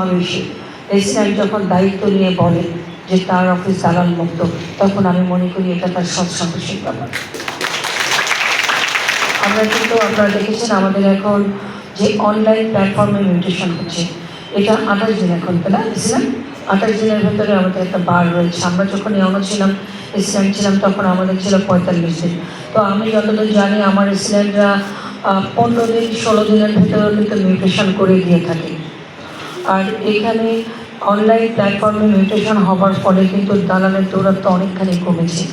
সমাবেশে প্রেসিডেন্ট যখন দায়িত্ব নিয়ে বলে যে তার অফিস দালাল মুক্ত তখন আমি মনে করি এটা তার সৎসাহসিক ব্যাপার। আমরা কিন্তু আপনারা দেখেছেন আমাদের এখন যে অনলাইন প্ল্যাটফর্মে মিউটেশন হচ্ছে, এটা আঠাশ দিন এখন, তাই ইসলাম আঠাশ দিনের ভেতরে আমাদের একটা বার রয়েছে। আমরা যখন ইয়নো ছিলাম ইসলাম ছিলাম, তখন আমাদের ছিল পঁয়তাল্লিশ দিন। তো আমি যতদূর জানি, আমার ইসলামরা পনেরো দিন, ষোলো দিনের ভেতরেও কিন্তু মিউটেশন করে দিয়ে থাকে। আর এখানে অনলাইন প্ল্যাটফর্মে মিউটেশন হওয়ার ফলে কিন্তু দালালের দৌরাত্ম অনেকখানি কমেছে।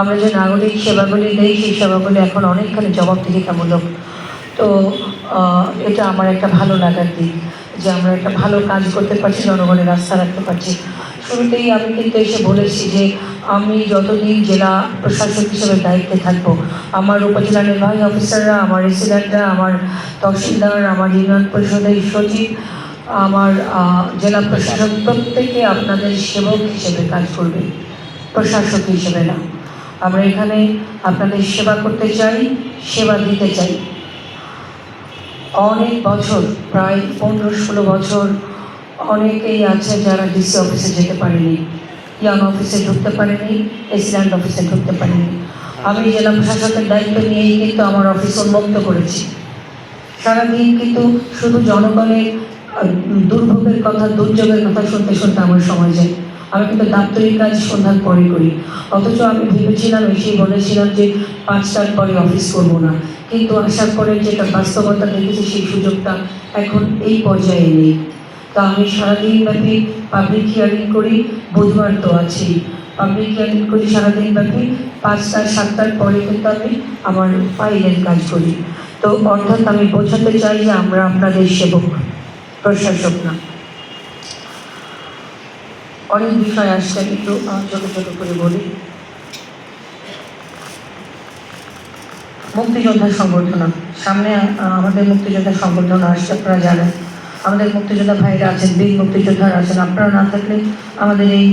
আমরা যে নাগরিক সেবাগুলি দেই সেই সেবাগুলি এখন অনেকখানি জবাবদিহিতামূলক। তো এটা আমার একটা ভালো লাগার দিক যে আমরা একটা ভালো কাজ করতে পারছি, জনগণের রাস্তা রাখতে পারছি। শুরুতেই আমি কিন্তু এসে বলেছি যে আমি যতদিন জেলা প্রশাসক হিসেবে দায়িত্বে থাকব, আমার উপজেলা নির্বাহী অফিসাররা আমার রেসিডেন্টরা আমার তহসিলদার, আমার ইউনিয়ন পরিষদের সচিব আমার জেলা প্রশাসক প্রত্যেকে আপনাদের সেবক হিসেবে কাজ করবে, প্রশাসক হিসেবে না। আমরা এখানে আপনাদের সেবা করতে চাই, সেবা দিতে চাই। অনেক বছর, প্রায় পনেরো ষোলো বছর অনেকেই আছে যারা ডিসি অফিসে যেতে পারেনি, ইয়াং অফিসে ঢুকতে পারেনি এসিডেন্ট অফিসে ঢুকতে পারেনি। আমি জেলা প্রশাসকের দায়িত্ব নিয়েই কিন্তু আমার অফিস উন্মুক্ত করেছি। সারাদিন কিন্তু শুধু জনগণের দুর্ভোগের কথা, দুর্যোগের কথা শুনতে শুনতে আমার সময় যায়। আমি কিন্তু দাপ্তরিক কাজ সন্ধ্যার পরে করি। অথচ আমি ভেবেছিলাম এসেই বলেছিলাম যে পাঁচটার পরে অফিস করব না। কিন্তু আসার পরে যেটা বাস্তবতা দেখেছি, সেই সুযোগটা এখন এই পর্যায়ে নেই। তো আমি সারাদিন ব্যাপী পাবলিক হিয়ারিং করি, বুধবার তো আছি পাবলিক হিয়ারিং করি সারাদিন ব্যাপী পাঁচটা সাতটার পরে কিন্তু আমি আমার ফাইলের কাজ করি। তো অর্থাৎ আমি বোঝাতে চাই যে আমরা আপনাদের সেবক। প্রশাসক না। অনেক বিষয় আসছে আমি ছোট ছোট করে বলি। মুক্তিযোদ্ধা সংগঠন। সামনে আমাদের মুক্তিযোদ্ধা সংগঠন আসছে, আপনারা জানেন। আমাদের মুক্তিযোদ্ধা ভাইরা আছেন, বীর মুক্তিযোদ্ধারা আছেন। আপনারা না থাকলে আমাদের এই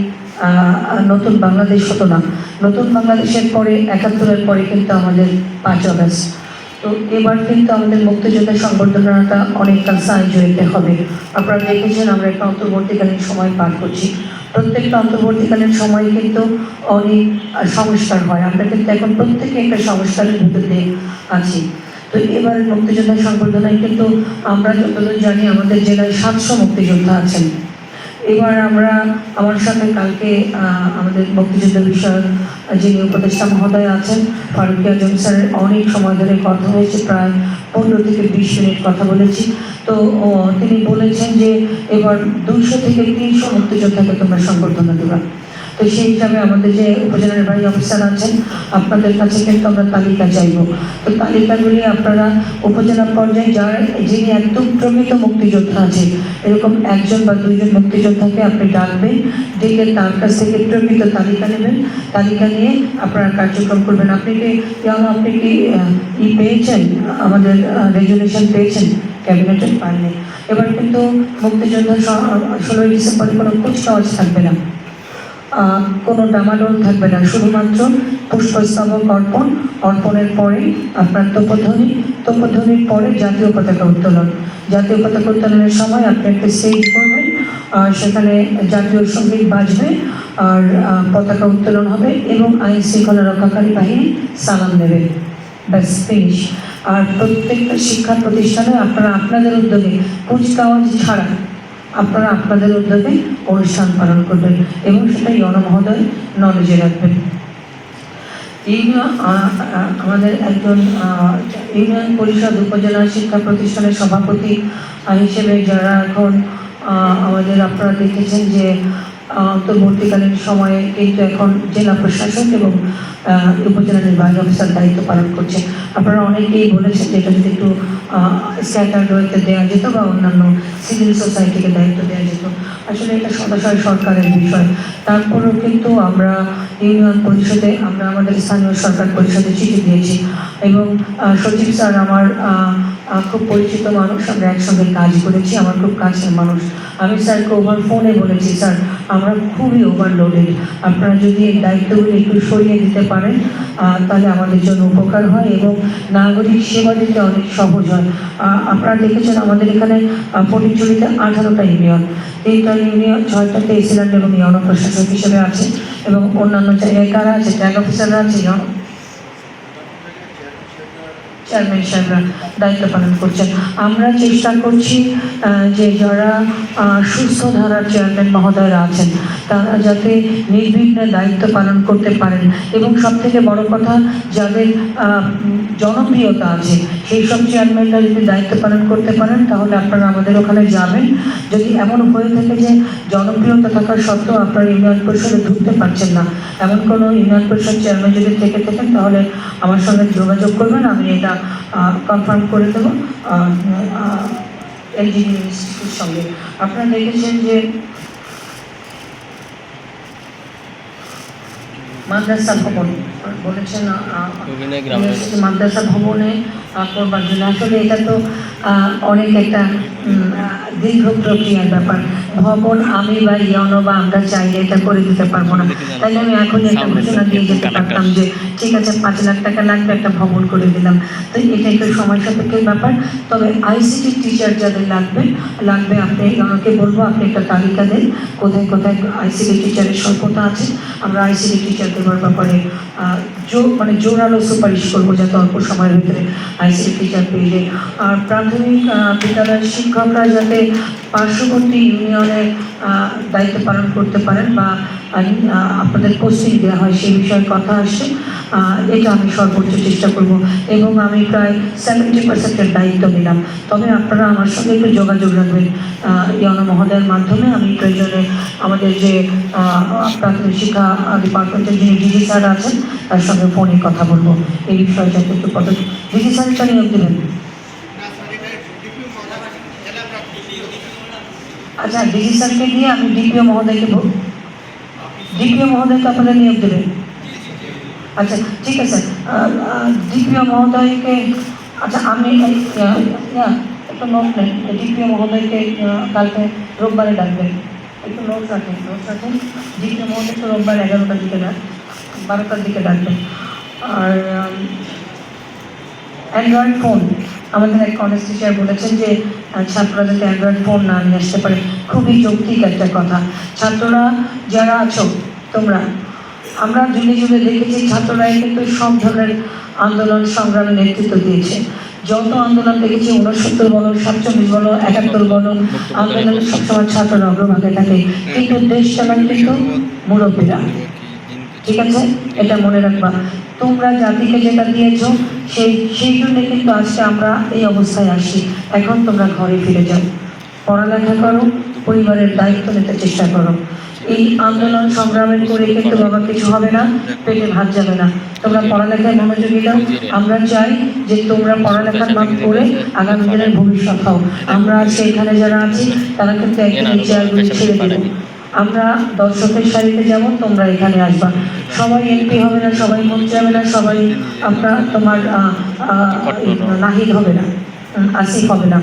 নতুন বাংলাদেশ হতো না। নতুন বাংলাদেশের পরে, একাত্তরের পরে কিন্তু আমাদের পাঁচ অগস্ট তো এবার কিন্তু আমাদের মুক্তিযোদ্ধা সংবর্ধনাটা অনেকটা সাহায্য হইতে হবে। আপনারা দেখেছেন আমরা একটা অন্তর্বর্তীকালীন সময় পার করছি। প্রত্যেকটা অন্তর্বর্তীকালীন সময় কিন্তু অনেক সংস্কার হয়। আমরা কিন্তু এখন প্রত্যেকে একটা সংস্কারের ভিতর দিয়ে আছি। তো এবার মুক্তিযোদ্ধা সংবর্ধনায় কিন্তু আমরা যতদূর জানি আমাদের জেলায় সাতশো মুক্তিযোদ্ধা আছেন। এবার আমরা আমার সাথে কালকে আমাদের মুক্তিযুদ্ধ বিষয়ক যিনি উপদেষ্টা মহোদয় আছেন, ফারুক আজম স্যারের অনেক সময় ধরে কথা হয়েছে, প্রায় পনেরো থেকে বিশ মিনিট কথা বলেছি। তো তিনি বলেছেন যে এবার দুশো থেকে তিনশো মুক্তিযোদ্ধাকে তোমরা সংবর্ধনা দেবা। তো সেই হিসাবে আমাদের যে উপজেলা নির্বাহী অফিসার আছেন, আপনাদের কাছে কিন্তু আমরা তালিকা চাইব। তো তালিকাগুলি আপনারা উপজেলা পর্যায়ে যার, যিনি একদম প্রমিত মুক্তিযোদ্ধা আছে এরকম একজন বা দুইজন মুক্তিযোদ্ধাকে আপনি ডাকবেন, ডেকে তার কাছ থেকে প্রমিত তালিকা নেবেন। তালিকা নিয়ে আপনারা কার্যক্রম করবেন। আপনি কি যেমন আপনি কি ই পেয়েছেন? আমাদের রেজুলেশন পেয়েছেন ক্যাবিনেটের পাননি এবার কিন্তু মুক্তিযোদ্ধা ষোলোই ডিসেম্বরে কোনো কুচকাওয়াজ থাকবে না। কোনো ডামাডোল থাকবে না। শুধুমাত্র পুষ্পস্তবক অর্পণ, অর্পণের পরে আপনার তোপধ্বনি, তোপধ্বনির পরে জাতীয় পতাকা উত্তোলন। জাতীয় পতাকা উত্তোলনের সময় আপনি একটা স্টেজ করবেন আর সেখানে জাতীয় সংগীত বাজবে, আর পতাকা উত্তোলন হবে এবং আইন শৃঙ্খলা রক্ষাকারী বাহিনী সালাম নেবে। ব্যাস ফিনিশ আর প্রত্যেকটা শিক্ষা প্রতিষ্ঠানে আপনারা আপনাদের উদ্যোগে কুচকাওয়াজ ছাড়া আপনারা আপনাদের উদ্যোগে অনুষ্ঠান পালন করবেন এবং সেটা ইয়ন মহোদয় নলেজে রাখবেন। আমাদের একজন ইউনিয়ন পরিষদ উপজেলা শিক্ষা প্রতিষ্ঠানের সভাপতি হিসেবে যারা এখন আমাদের আপনারা দেখেছেন যে অন্তর্বর্তীকালীন সময়ে কিন্তু এখন জেলা প্রশাসক এবং উপজেলা নির্বাহী অফিসার দায়িত্ব পালন করছে। আপনারা অনেকেই বলেছেন যে এটা যদি একটু স্ট্যাটার্ড ওয়েতে দেওয়া যেত বা অন্যান্য সিভিল সোসাইটিকে দায়িত্ব দেওয়া যেত। আসলে এটা সদাশয় সরকারের বিষয়। তারপরেও কিন্তু আমরা ইউনিয়ন পরিষদে, আমরা আমাদের স্থানীয় সরকার পরিষদে চিঠি দিয়েছি। এবং সচিব স্যার আমার খুব পরিচিত মানুষ, আমরা একসঙ্গে কাজ করেছি, আমার খুব কাছের মানুষ। আমি স্যারকে ওভার ফোনে বলেছি, স্যার, আমরা খুবই ওভারলোডেড আপনারা যদি এই দায়িত্বগুলো একটু সরিয়ে দিতে পারেন তাহলে আমাদের জন্য উপকার হয় এবং নাগরিক সেবা দিতে অনেক সহজ হয়। আপনারা দেখেছেন আমাদের এখানে ফটিকচুরিতে আঠারোটা ইউনিয়ন। তিনটা ইউনিয়ন, ছয়টাতে এসিল্যান্ড এবং ইউন প্রশাসক হিসেবে আছে এবং অন্যান্য জায়গায় কারা আছে? ট্যাগ অফিসাররা আছে চেয়ারম্যান সাহেবরা দায়িত্ব পালন করছেন। আমরা চেষ্টা করছি যে যারা সুস্থ ধারার চেয়ারম্যান মহোদয়রা আছেন, তারা যাতে নির্বিঘ্নে দায়িত্ব পালন করতে পারেন। এবং সব থেকে বড় কথা, যাদের জনপ্রিয়তা আছে, সেই সব চেয়ারম্যানরা যদি দায়িত্ব পালন করতে পারেন, তাহলে আপনারা আমাদের ওখানে যাবেন। যদি এমন হয়ে থাকে যে জনপ্রিয়তা থাকার সত্ত্বেও আপনারা ইউনিয়ন পরিষদে ঢুকতে পারছেন না, এমন কোনো ইউনিয়ন পরিষদ চেয়ারম্যান যদি থেকে থাকেন, তাহলে আমার সঙ্গে যোগাযোগ করবেন, আমি এটা কনফার্ম করে দেবো এলজিডি ইনস্টিটিউটের সঙ্গে। আপনারা দেখেছেন যে মাদ্রাসা ভবন বলেছেন মাদ্রাসা ভবনে করবার জন্য আসলে এটা তো অনেক একটা দীর্ঘ প্রক্রিয়ার ব্যাপার। ভবন আমি বা ইয়নো বা আমরা চাইলে এটা করে দিতে পারব না। তাইলে আমি এখন একটা ঘোষণা দিয়ে যেতে পারতাম যে ঠিক আছে পাঁচ লাখ টাকা লাগবে একটা ভবন করে দিলাম। তো এটা একটু সময় সাপেক্ষের ব্যাপার। তবে আইসিটি টিচার যাদের লাগবে লাগবে আপনি আমাকে বলব আপনি একটা তালিকা দেন কোথায় কোথায় আইসিটি টিচারের স্বল্পতা আছে। আমরা আইসিটি টিচার দেওয়ার ব্যাপারে মানে জোরালো সুপারিশ করব যাতে অল্প সময়ের ভিতরে আইসিটি টিচার পেয়ে যায়। আর প্রাথমিক বিদ্যালয়ের শিক্ষকরা যাতে পার্শ্ববর্তী ইউনিয়নে দায়িত্ব পালন করতে পারেন বা আপনাদের পোস্টিং দেওয়া হয়, সেই বিষয়ে কথা আসছে। এটা আমি সর্বোচ্চ চেষ্টা করব এবং আমি প্রায় সেভেন্টি পার্সেন্টের দায়িত্ব নিলাম। তবে আপনারা আমার সঙ্গে একটু যোগাযোগ রাখবেন ইয়ন মহোদয়ের মাধ্যমে। আমি প্রয়োজনে আমাদের যে প্রাথমিক শিক্ষা ডিপার্টমেন্টের যিনি ডিজি স্যার আছেন, তার সঙ্গে ফোনে কথা বলব। এই বিষয়ে যাতে একটু পদক্ষেপ ডিজি স্যারটা নিয়োগ দেবেন? আচ্ছা ডিজি স্যারকে দিয়ে আমি ডিপিও মহোদয়কে বল ডিপিও মহোদয়কে আপনারা নিয়োগ দেবেন আচ্ছা ঠিক আছে ডিপিও মহোদয়কে আচ্ছা আমি এই, আহ, ইয়া, একটু নোট নেই ডিপিও মহোদয়কে আহ, কালকে রোববারে ডাকবেন একটু নোট রাখেন নোট রাখেন ডিপিও মহোদয়কে রোববার এগারোটার দিকে ডাক বারোটার দিকে ডাকবেন আর অ্যান্ড্রয়েড ফোন আমাদের এক কলেজ টিচার বলেছেন যে ছাত্ররা যাতে অ্যান্ড্রয়েড ফোন না নিয়ে আসতে পারে। খুবই যৌক্তিক একটা কথা। ছাত্ররা যারা আছো, তোমরা, আমরা যুগে যুগে দেখেছি ছাত্ররাই কিন্তু সব ধরনের আন্দোলন, সংগ্রামে নেতৃত্ব দিয়েছে। যত আন্দোলন দেখেছি উনসত্তর বলো, সাতচল্লিশ বলো, একাত্তর বলো আন্দোলনের সবসময় ছাত্ররা অগ্রভাগে থাকে। কিন্তু দেশ চালান কিন্তু মুরব্বীরা। ঠিক আছে, এটা মনে রাখবা। তোমরা জাতিকে যেটা দিয়েছ, সেই সেই জন্য কিন্তু আজকে আমরা এই অবস্থায় আসি এখন তোমরা ঘরে ফিরে যাও। পড়ালেখা করো, পরিবারের দায়িত্ব নিতে চেষ্টা করো। এই আন্দোলন সংগ্রামের করে কিন্তু বাবা কিছু হবে না, পেটে ভাত যাবে না। তোমরা পড়ালেখায় মনোযোগী দাও। আমরা চাই যে তোমরা পড়ালেখার মান করে আগামী দিনের ভবিষ্যৎ হও। আমরা এখানে যারা আছি, তারা কিন্তু একদিন ছেড়ে দেবো। আমরা দর্শকের সারিতে যাব তোমরা এখানে আসবা। সবাই এমপি হবে না সবাই মন্ত্রী হবে না সবাই আমরা তোমার নাহিদ হবে না আসিফ হবে না।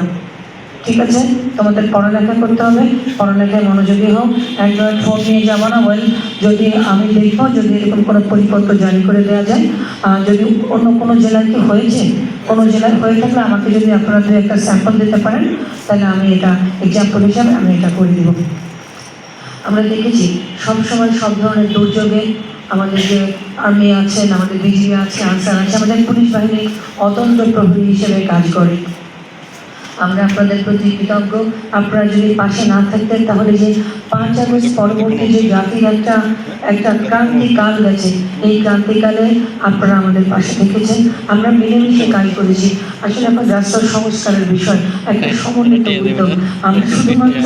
ঠিক আছে? তোমাদের পড়ালেখা করতে হবে পড়ালেখায় মনোযোগী হোক অ্যান্ড্রয়েড ফোন নিয়ে যাব না ওয়েল যদি আমি দেখব যদি এরকম কোনো পরিপত্র জারি করে দেওয়া যায় যদি অন্য কোনো জেলায় কি হয়েছে কোনো জেলায় হয়ে থাকলে আমাকে যদি আপনারা দু একটা স্যাম্পল দিতে পারেন তাহলে আমি এটা এক্সাম্পল হিসাবে আমি এটা করে দিব। আমরা দেখেছি সবসময় সব ধরনের দুর্যোগে আমাদের যে আর্মি আছেন, আমাদের বিজিবি আছে, আনসার আছে, আমাদের পুলিশ বাহিনী অতন্ত্র প্রহরী হিসেবে কাজ করে। আমরা আপনাদের প্রতি কৃতজ্ঞ। আপনারা যদি পাশে না থাকতেন, তাহলে যে পাঁচ আগস্ট পরবর্তী যে জাতির একটা একটা ক্রান্তিকাল গেছে, এই ক্রান্তিকালে আপনারা আমাদের পাশে থেকেছেন। আমরা মিলেমিশে কাজ করেছি। আসলে এখন রাষ্ট্র সংস্কারের বিষয়, একটা সমন্বিত উদ্যোগ আমরা শুধুমাত্র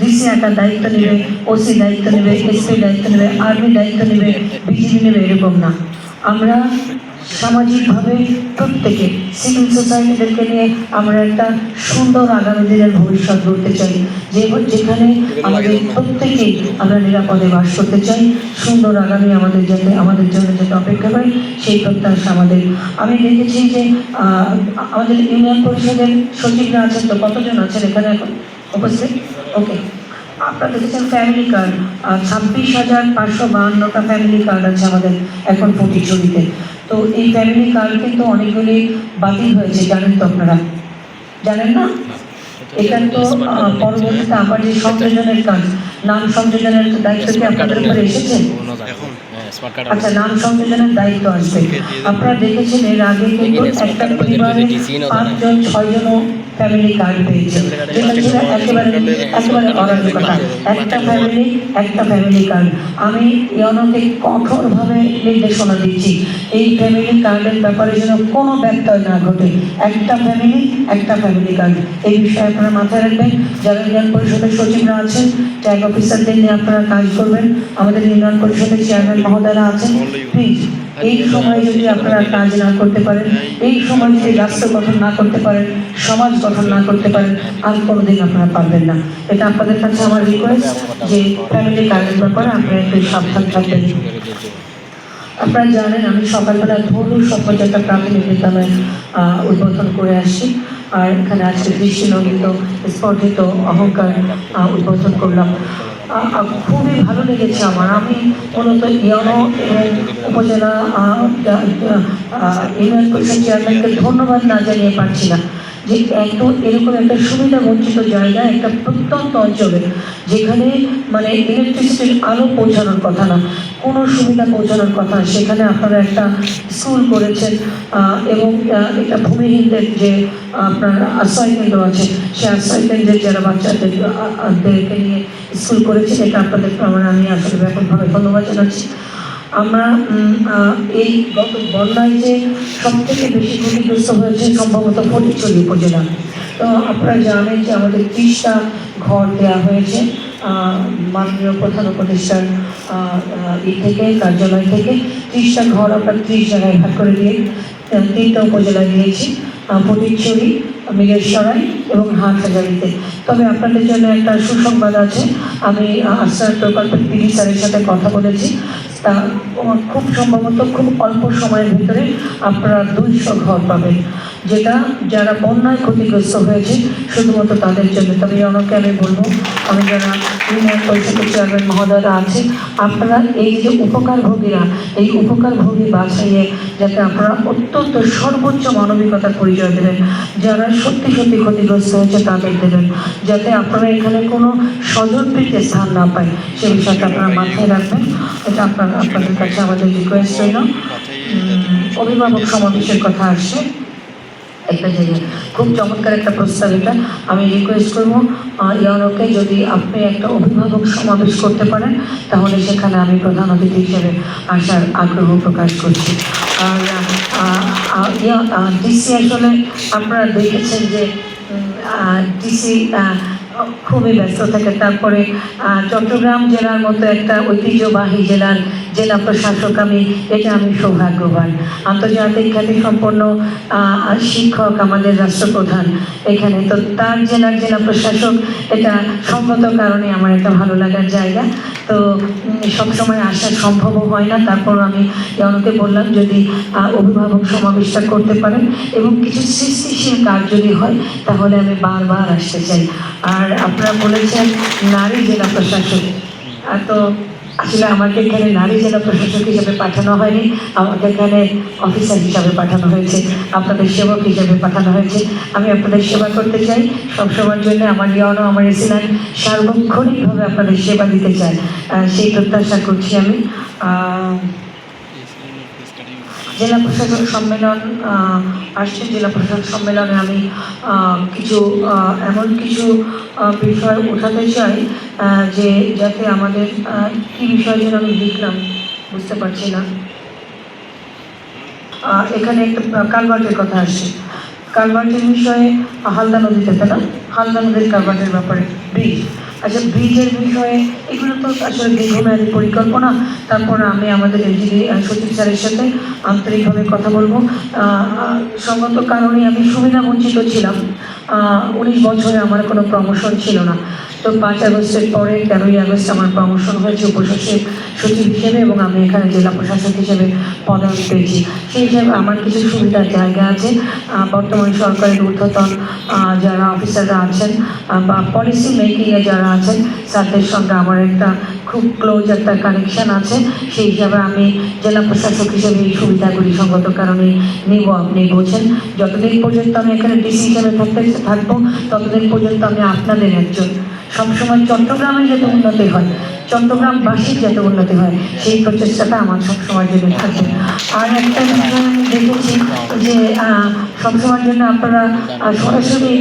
ডিসি একটা দায়িত্ব নেবে ওসি দায়িত্ব নেবে এসপি দায়িত্ব নেবে আর্মি দায়িত্ব নেবে বিজিবি নেবে, এরকম না। আমরা সামাজিকভাবে প্রত্যেকে সিভিল সোসাইটিদেরকে নিয়ে আমরা একটা সুন্দর আগামী দিনের ভবিষ্যৎ গড়তে চাই। যে যেখানে আমাদের প্রত্যেকেই আমরা নিরাপদে বাস করতে চাই, সুন্দর আগামী আমাদের যাতে, আমাদের জন্য যাতে অপেক্ষা করে, সেই প্রত্যাশা আমাদের। আমি দেখেছি যে আমাদের ইউনিয়ন পরিষদের সচিবরা আছেন তো, কতজন আছেন এখানে এখন? উপস্থিত? ওকে। আপনারা দেখেছেন ফ্যামিলি কার্ড ছাব্বিশ হাজার পাঁচশো বাহান্নটা ফ্যামিলি কার্ড আছে আমাদের এখন ফটিকছড়িতে তো এই ফ্যামিলি কার্ড কিন্তু অনেকগুলি বাতিল হয়েছে জানেন তো আপনারা। জানেন না? এটা তো পরবর্তীতে আমার যে সংযোজনের কাজ নাম সংযোজনের দায়িত্ব কি আপনাদের উপরে এসেছে? কার্ড আচ্ছা নাম সংযোজনের দায়িত্ব আছে। আপনারা দেখেছেন এর আগে কিন্তু একটা পরিবারে পাঁচজন ছয়জনও ফ্যামিলি কার্ড পেয়েছে। একেবারে একটা ফ্যামিলি একটা ফ্যামিলি কার্ড আমি ইয়নকে কঠোরভাবে নির্দেশনা দিচ্ছি। এই ফ্যামিলি কার্ডের ব্যাপারে যেন কোনো ব্যত্যয় না ঘটে। একটা ফ্যামিলি একটা ফ্যামিলি কার্ড এই বিষয়ে আপনারা মাথায় রাখবেন। যারা ইউনিয়ন পরিষদের সচিবরা আছেন ট্যাগ অফিসারদের নিয়ে আপনারা কাজ করবেন। আমাদের ইউনিয়ন পরিষদের চেয়ারম্যান মহোদয়রা আছেন। প্লিজ এই সময় যদি আপনারা কাজ না করতে পারেন, এই সময় যদি রাষ্ট্র গঠন না করতে পারেন, সমাজ গঠন না করতে পারেন, আর কোনোদিন আপনারা পারবেন না। এটা আপনাদের কাছে আমার রিকোয়েস্ট যে ফ্যামিলি কার্ডের ব্যাপারে আপনারা একটু সাবধান থাকবেন। আপনারা জানেন, আমি সকালবেলা ধরু সভ্যজাতা প্রাথমিক বিদ্যালয় উদ্বোধন করে আসি আর এখানে আজকে দৃষ্টিনন্দিত স্পর্ধিত অহংকার উদ্বোধন করলাম। খুবই ভালো লেগেছে আমার। আমি মূলত ইয়নো উপজেলা ইউনিয়ন পরিষদ চেয়ারম্যানকে ধন্যবাদ না জানিয়ে পারছি না। যে এত এরকম একটা সুবিধা বঞ্চিত জায়গা, একটা প্রত্যন্ত অঞ্চলে, যেখানে মানে ইলেকট্রিসিটির আলো পৌঁছানোর কথা না, কোনো সুবিধা পৌঁছানোর কথা, সেখানে আপনারা একটা স্কুল করেছেন এবং এটা ভূমিহীনদের যে আপনার আশ্রয় কেন্দ্র আছে সে আশ্রয় কেন্দ্রের যারা বাচ্চাদের নিয়ে স্কুল করেছেন এটা আপনাদের আমার আমি আসলে ব্যাপকভাবে ধন্যবাদ জানাচ্ছি। আমরা এই গত বন্যায় যে সব থেকে বেশি ক্ষতিগ্রস্ত হয়েছে সম্ভবত ফটিকছড়ি উপজেলা। তো আপনারা জানেন যে আমাদের ত্রিশটা ঘর দেওয়া হয়েছে মাননীয় প্রধান উপদেষ্টার ই থেকে কার্যালয় থেকে। ত্রিশটা ঘর আমরা ত্রিশ জায়গায় ভাগ করে দিয়ে তিনটা উপজেলায় দিয়েছি আহ, সরাই এবং হাটহাজারিতে তবে আপনাদের জন্য একটা সুসংবাদ আছে। আমি আশ্রয় প্রকল্পের তিনি স্যারের সাথে কথা বলেছি। তা খুব সম্ভবত খুব অল্প সময়ের ভিতরে আপনারা দুইশো ঘর পাবেন, যেটা যারা বন্যায় ক্ষতিগ্রস্ত হয়েছে, শুধুমাত্র তাদের জন্য। তবে অনেকে আমি বলব, আমি যারা চেয়ারম্যান মহোদয়রা আছে আপনারা এই যে উপকারভোগীরা, এই উপকারভোগী বাছাইয়ে যাতে আপনারা অত্যন্ত সর্বোচ্চ মানবিকতার পরিচয় দেবেন, যারা সত্যি সত্যি ক্ষতিগ্রস্ত হয়েছে তাদের দেবেন, যাতে আপনারা এখানে কোনো স্বজনপ্রীতি স্থান না পায়। সে বিষয়টা আপনারা মাথায় রাখবেন। এটা আপনার আপনাদের কাছে আমাদের রিকোয়েস্ট রইল। অভিভাবক সমাবেশের কথা আসছে। একটা জায়গায় খুব চমৎকার একটা প্রস্তাব এটা। আমি রিকোয়েস্ট করব ইয়নকে যদি আপনি একটা অভিভাবক সমাবেশ করতে পারেন, তাহলে সেখানে আমি প্রধান অতিথি হিসেবে আসার আগ্রহ প্রকাশ করছি। আর ডিসি আসলে আপনারা দেখেছেন যে ডিসি খুবই ব্যস্ত থাকে। তারপরে চট্টগ্রাম জেলার মতো একটা ঐতিহ্যবাহী জেলার জেলা প্রশাসক, আমি, এটা আমি সৌভাগ্যবান। আন্তর্জাতিক খ্যাতি সম্পন্ন শিক্ষক আমাদের রাষ্ট্রপ্রধান। এখানে তো তার জেলার জেলা প্রশাসক, এটা সম্মত কারণে আমার একটা ভালো লাগার জায়গা। তো সবসময় আসা সম্ভবও হয় না। তারপর আমি অনেকে বললাম যদি অভিভাবক সমাবেশটা করতে পারেন এবং কিছু সৃষ্টিশীল কাজ যদি হয়, তাহলে আমি বারবার আসতে চাই। আর আপনারা বলেছেন, নারী জেলা প্রশাসক। আর তো আসলে আমাকে এখানে নারী জেলা প্রশাসক হিসাবে পাঠানো হয়নি। আমাকে এখানে অফিসার হিসাবে পাঠানো হয়েছে। আপনাদের সেবক হিসাবে পাঠানো হয়েছে। আমি আপনাদের সেবা করতে চাই। সবসময়ের জন্য আমার ইয়নো আমার এসিলান সার্বক্ষণিকভাবে আপনাদের সেবা দিতে চাই। সেই প্রত্যাশা করছি আমি। জেলা প্রশাসক সম্মেলন আসছে জেলা প্রশাসক সম্মেলনে আমি কিছু এমন কিছু বিষয় উঠাতে চাই যে যাতে আমাদের কি বিষয় যেন আমি লিখলাম বুঝতে পারছি না। এখানে একটা কালভার্টের কথা আসছে। কালভার্টের বিষয়ে হালদা নদীতে, তাই না? হালদা নদীর কালভার্টের ব্যাপারে, ব্রিজ। আচ্ছা ব্রিজের বিষয়ে, এগুলো তো আসলে দীর্ঘমেয়াদী পরিকল্পনা। তারপর আমি আমাদের এলজিডি সচিব স্যারের সাথে আন্তরিকভাবে কথা বলব। সঙ্গত কারণে আমি সুবিধা বঞ্চিত ছিলাম উনিশ বছরে আমার কোনো প্রমোশন ছিল না। তো পাঁচ আগস্টের পরে তেরোই আগস্ট আমার প্রমোশন হয়েছে উপসচিব সচিব হিসেবে এবং আমি এখানে জেলা প্রশাসক হিসেবে পদোন্নতি পেয়েছি সেই হিসাবে আমার কিছু সুবিধার জায়গা আছে। বর্তমান সরকারের ঊর্ধ্বতন যারা অফিসাররা আছেন বা পলিসি মেকিংয়ে যারা আছেন, তাদের সঙ্গে আমার একটা খুব ক্লোজ একটা কানেকশন আছে। সেই হিসাবে আমি জেলা প্রশাসক হিসেবে এই সুবিধাগুলি সঙ্গত কারণে নিব, আপনি বোঝেন। যতদিন পর্যন্ত আমি এখানে ডিসি হিসেবে থাকতে, থাকব, ততদিন পর্যন্ত আমি আপনাদের একজন সবসময় চট্টগ্রামে যেতে উন্নতি হয়। চট্টগ্রামবাসীর যাতে উন্নতি হয়, সেই প্রচেষ্টাটা আমার সবসময় জন্য থাকবে। আর একটা বিষয় আমি দেখেছি যে সবসময়ের জন্য আপনারা সরাসরি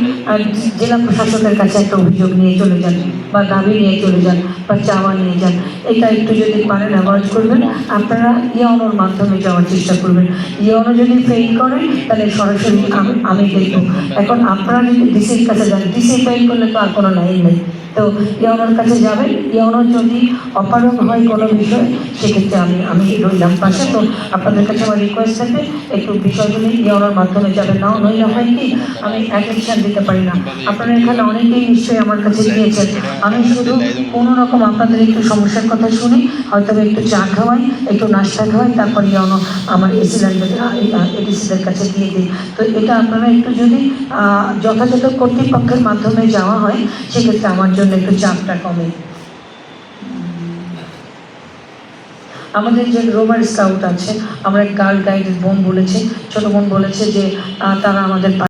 জেলা প্রশাসকের কাছে একটা অভিযোগ নিয়ে চলে যান বা দাবি নিয়ে চলে যান বা চাওয়া নিয়ে যান। এটা একটু যদি পারেন অ্যাভয়েড করবেন। আপনারা ইয়নোর মাধ্যমে যাওয়ার চেষ্টা করবেন। ইয়নো যদি ফেল করেন, তাহলে সরাসরি আমি আমি দেখব। এখন আপনারা যদি ডিসির কাছে যান, ডিসি ফেল করলে তো আর কোনো লাইন নেই। তো ইয়নোর কাছে যাবেন। ইয়নো যদি অপারগ হয় কোনো বিষয়, সেক্ষেত্রে আমি আমি রইলাম পাশে। তো আপনাদের কাছে আমার রিকোয়েস্ট থাকবে, একটু বিষয়গুলি ইয়নোর মাধ্যমে যাবেন নাও নইলে হয় কি, আমি অ্যাটেনশন দিতে পারি না। আপনারা এখানে অনেকেই নিশ্চয়ই আমার কাছে গিয়েছেন। আমি শুধু কোনো রকম আপনাদের একটু সমস্যার কথা শুনি হয়তো একটু চা খাওয়াই, একটু নাস্তা খাওয়াই, তারপর ইয়নো আমার এসিল্যান্ডের এডিসিদের কাছে দিয়ে দিই তো এটা আপনারা একটু যদি যথাযথ কর্তৃপক্ষের মাধ্যমে যাওয়া হয়, সেক্ষেত্রে আমার জন্য একটু চাপটা কমে। আমাদের যে রোভার স্কাউট আছে, আমরা গার্ল গাইডের বোন বলেছে, ছোট বোন বলেছে যে তারা আমাদের